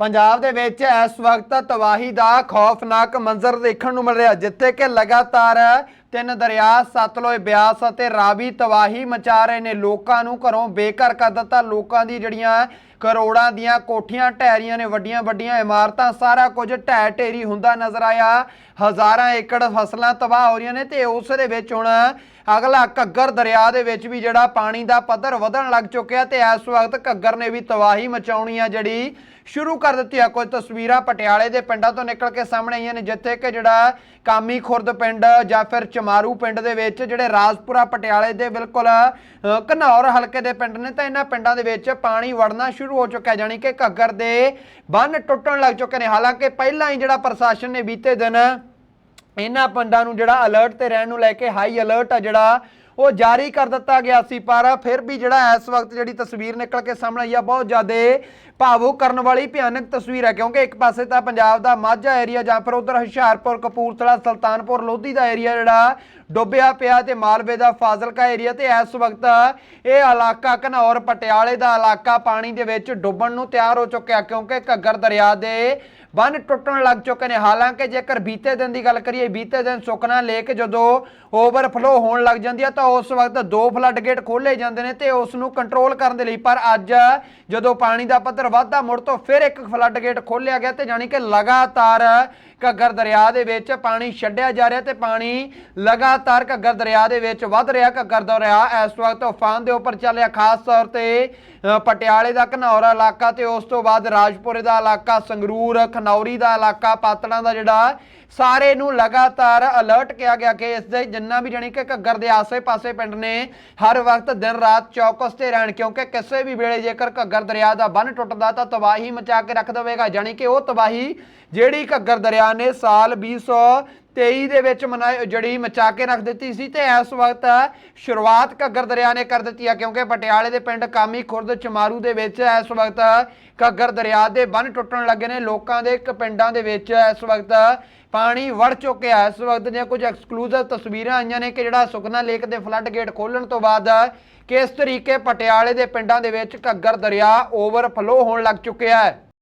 ਪੰਜਾਬ ਦੇ ਵਿੱਚ ਇਸ ਵਕਤ ਤਬਾਹੀ ਦਾ ਖੌਫਨਾਕ ਮੰਜ਼ਰ ਦੇਖਣ ਨੂੰ ਮਿਲ ਰਿਹਾ, ਜਿੱਥੇ ਕਿ ਲਗਾਤਾਰ ਤਿੰਨ ਦਰਿਆ, ਸਤਲੁਜ ਬਿਆਸ ਅਤੇ ਰਾਵੀ ਤਬਾਹੀ ਮਚਾ ਰਹੇ ਨੇ। ਲੋਕਾਂ ਨੂੰ ਘਰੋਂ ਬੇਘਰ ਕਰ ਦਿੱਤਾ। ਲੋਕਾਂ ਦੀ ਜਿਹੜੀਆਂ ਕਰੋੜਾਂ ਦੀਆਂ ਕੋਠੀਆਂ ਢਹਿ ਰਹੀਆਂ ਨੇ, ਵੱਡੀਆਂ ਵੱਡੀਆਂ ਇਮਾਰਤਾਂ, ਸਾਰਾ ਕੁਝ ਢਹਿ ਢੇਰੀ ਹੁੰਦਾ ਨਜ਼ਰ ਆਇਆ। ਹਜ਼ਾਰਾਂ ਏਕੜ ਫਸਲਾਂ ਤਬਾਹ ਹੋ ਰਹੀਆਂ ਨੇ ਤੇ ਉਸ ਦੇ ਵਿੱਚ ਹੁਣ ਅਗਲਾ ਘੱਗਰ ਦਰਿਆ ਦੇ ਵਿੱਚ ਵੀ ਜਿਹੜਾ ਪਾਣੀ ਦਾ ਪੱਧਰ ਵਧਣ ਲੱਗ ਚੁੱਕਿਆ ਤੇ ਇਸ ਵਕਤ ਘੱਗਰ ਨੇ ਵੀ ਤਬਾਹੀ ਮਚਾਉਣੀ ਆ ਜਿਹੜੀ ਸ਼ੁਰੂ ਕਰ ਦਿੱਤੀ ਆ। ਕੁਝ ਤਸਵੀਰਾਂ ਪਟਿਆਲੇ ਦੇ ਪਿੰਡਾਂ ਤੋਂ ਨਿਕਲ ਕੇ ਸਾਹਮਣੇ ਆਈਆਂ ਨੇ, ਜਿੱਥੇ ਕਿ ਜਿਹੜਾ ਕਾਮੀ ਖੁਰਦ ਪਿੰਡ ਜਾਂ ਫਿਰ ਚਮਾਰੂ ਪਿੰਡ ਦੇ ਵਿੱਚ ਜਿਹੜੇ ਰਾਜਪੁਰਾ ਪਟਿਆਲੇ ਦੇ ਬਿਲਕੁਲ ਘਨੌਰ ਹਲਕੇ ਦੇ ਪਿੰਡ ਨੇ, ਤਾਂ ਇਹਨਾਂ ਪਿੰਡਾਂ ਦੇ ਵਿੱਚ ਪਾਣੀ ਵੜਨਾ ਸ਼ੁਰੂ ਹੋ ਚੁੱਕਾ ਹੈ, ਜਾਣੀ ਕਿ ਘੱਗਰ ਦੇ ਬੰਨ ਟੁੱਟਣ ਲੱਗ ਚੁੱਕੇ ਨੇ। ਹਾਲਾਂਕਿ ਪਹਿਲਾਂ ਹੀ ਜਿਹੜਾ ਪ੍ਰਸ਼ਾਸਨ ਨੇ ਬੀਤੇ ਦਿਨ ਇਹਨਾਂ ਪਿੰਡਾਂ ਨੂੰ ਜਿਹੜਾ ਅਲਰਟ ਤੇ ਰਹਿਣ ਨੂੰ ਲੈ ਕੇ ਹਾਈ ਅਲਰਟ ਆ ਜਿਹੜਾ ਉਹ ਜਾਰੀ ਕਰ ਦਿੱਤਾ ਗਿਆ ਸੀ, ਪਰ ਫਿਰ ਵੀ ਜਿਹੜਾ ਇਸ ਵਕਤ ਜਿਹੜੀ ਤਸਵੀਰ ਨਿਕਲ ਕੇ ਸਾਹਮਣੇ ਆਈ ਆ, ਬਹੁਤ ਜ਼ਿਆਦਾ ਭਾਵੁਕ ਕਰਨ ਵਾਲੀ ਭਿਆਨਕ ਤਸਵੀਰ ਹੈ ਕਿਉਂਕਿ ਇੱਕ ਪਾਸੇ ਤਾਂ ਪੰਜਾਬ ਦਾ ਮਾਝਾ ਏਰੀਆ ਜਾਂ ਫਿਰ ਉਧਰ ਹੁਸ਼ਿਆਰਪੁਰ, ਕਪੂਰਥਲਾ, ਸੁਲਤਾਨਪੁਰ, ਲੋਧੀ ਦਾ ਏਰੀਆ ਜਿਹੜਾ ਡੁੱਬਿਆ ਪਿਆ ਤੇ ਮਾਲਵੇ ਦਾ ਫਾਜ਼ਿਲਕਾ ਏਰੀਆ ਤੇ ਇਸ ਵਕਤ ਇਹ ਇਲਾਕਾ ਘਨੌਰ ਪਟਿਆਲੇ ਦਾ ਇਲਾਕਾ ਪਾਣੀ ਦੇ ਵਿੱਚ ਡੁੱਬਣ ਨੂੰ ਤਿਆਰ ਹੋ ਚੁੱਕਿਆ, ਕਿਉਂਕਿ ਘੱਗਰ ਦਰਿਆ ਦੇ ਬੰਨ ਟੁੱਟਣ ਲੱਗ ਚੁੱਕੇ ਨੇ। ਹਾਲਾਂਕਿ ਜੇਕਰ ਬੀਤੇ ਦਿਨ ਦੀ ਗੱਲ ਕਰੀਏ, ਬੀਤੇ ਦਿਨ ਸੁਕਨਾ ਲੇਕ ਜਦੋਂ ਓਵਰਫਲੋ ਹੋਣ ਲੱਗ ਜਾਂਦੀ ਹੈ ਤਾਂ ਉਸ ਵਕਤ ਦੋ ਫਲੱਡ ਗੇਟ ਖੋਲੇ ਜਾਂਦੇ ਨੇ ਤੇ ਉਸ ਨੂੰ ਕੰਟਰੋਲ ਕਰਨ ਦੇ ਲਈ, ਪਰ ਅੱਜ ਜਦੋਂ ਪਾਣੀ ਦਾ ਪੱਧਰ ਵੱਧਦਾ, ਮੁੜ ਤੋਂ ਫਿਰ ਇੱਕ ਫਲੱਡ ਗੇਟ ਖੋਲਿਆ ਗਿਆ ਤੇ ਜਾਣੀ ਕਿ ਲਗਾਤਾਰ ਘੱਗਰ ਦਰਿਆ ਦੇ ਵਿੱਚ ਪਾਣੀ ਛੱਡਿਆ ਜਾ ਰਿਹਾ ਤੇ ਪਾਣੀ ਲਗਾਤਾਰ ਘੱਗਰ ਦਰਿਆ ਦੇ ਵਿੱਚ ਵੱਧ ਰਿਹਾ। ਘੱਗਰ ਦਰਿਆ ਇਸ ਵਕਤ ਉਫਾਨ ਦੇ ਉੱਪਰ ਚੱਲਿਆ ਖਾਸ ਤੌਰ ਤੇ ਪਟਿਆਲੇ ਦਾ ਘਨੌਰਾ ਇਲਾਕਾ ਤੇ ਉਸ ਤੋਂ ਬਾਅਦ ਰਾਜਪੁਰੇ ਦਾ ਇਲਾਕਾ, ਸੰਗਰੂਰ, ਖਨੌਰੀ ਦਾ ਇਲਾਕਾ, ਪਾਤੜਾਂ ਦਾ ਜਿਹੜਾ ਸਾਰੇ ਨੂੰ ਲਗਾਤਾਰ ਅਲਰਟ ਕਿਹਾ ਗਿਆ ਕਿ ਇਸ ਦੇ ਜਿੰਨਾ ਵੀ ਜਾਣੀ ਕਿ ਘੱਗਰ ਦੇ ਆਸੇ-ਪਾਸੇ ਪਿੰਡ ਨੇ, ਹਰ ਵਕਤ ਦਿਨ ਰਾਤ ਚੌਕਸ ਤੇ ਰਹਿਣ, ਕਿਉਂਕਿ ਕਿਸੇ ਵੀ ਵੇਲੇ ਜੇਕਰ ਘੱਗਰ ਦਰਿਆ ਦਾ ਬੰਨ ਟੁੱਟਦਾ ਤਾਂ ਤਬਾਹੀ ਮਚਾ ਕੇ ਰੱਖ ਦੇਵੇਗਾ। ਜਾਣੀ ਕਿ ਉਹ ਤਬਾਹੀ ਜਿਹੜੀ ਘੱਗਰ ਦਰਿਆ ਨੇ ਸਾਲ 2023 ਦੇ ਵਿੱਚ ਮਨਾਈ ਜਿਹੜੀ ਮਚਾ ਕੇ ਰੱਖ ਦਿੱਤੀ ਸੀ ਤੇ ਇਸ ਵਕਤ ਸ਼ੁਰੂਆਤ ਘੱਗਰ ਦਰਿਆ ਨੇ ਕਰ ਦਿੱਤੀ ਆ, ਕਿਉਂਕਿ ਪਟਿਆਲੇ ਦੇ ਪਿੰਡ ਕਾਮੀ ਖੁਰਦ ਚਮਾਰੂ ਦੇ ਵਿੱਚ ਇਸ ਵਕਤ ਘੱਗਰ ਦਰਿਆ ਦੇ ਬੰਨ ਟੁੱਟਣ ਲੱਗੇ ਨੇ। ਲੋਕਾਂ ਦੇ ਇੱਕ ਪਿੰਡਾਂ ਦੇ ਵਿੱਚ ਇਸ ਵਕਤ ਪਾਣੀ ਵੜ ਚੁੱਕਿਆ ਇਸ ਵਕਤ ਦੀਆਂ ਕੁਝ ਐਕਸਕਲੂਸਿਵ ਤਸਵੀਰਾਂ ਆਈਆਂ ਨੇ ਕਿ ਜਿਹੜਾ ਸੁਖਨਾ ਲੇਕ ਦੇ ਫਲੱਡ ਗੇਟ ਖੋਲਣ ਤੋਂ ਬਾਅਦ ਕਿਸ ਤਰੀਕੇ ਪਟਿਆਲੇ ਦੇ ਪਿੰਡਾਂ ਦੇ ਵਿੱਚ ਘੱਗਰ ਦਰਿਆ ਓਵਰਫਲੋ ਹੋਣ ਲੱਗ ਚੁੱਕਿਆ ਹੈ।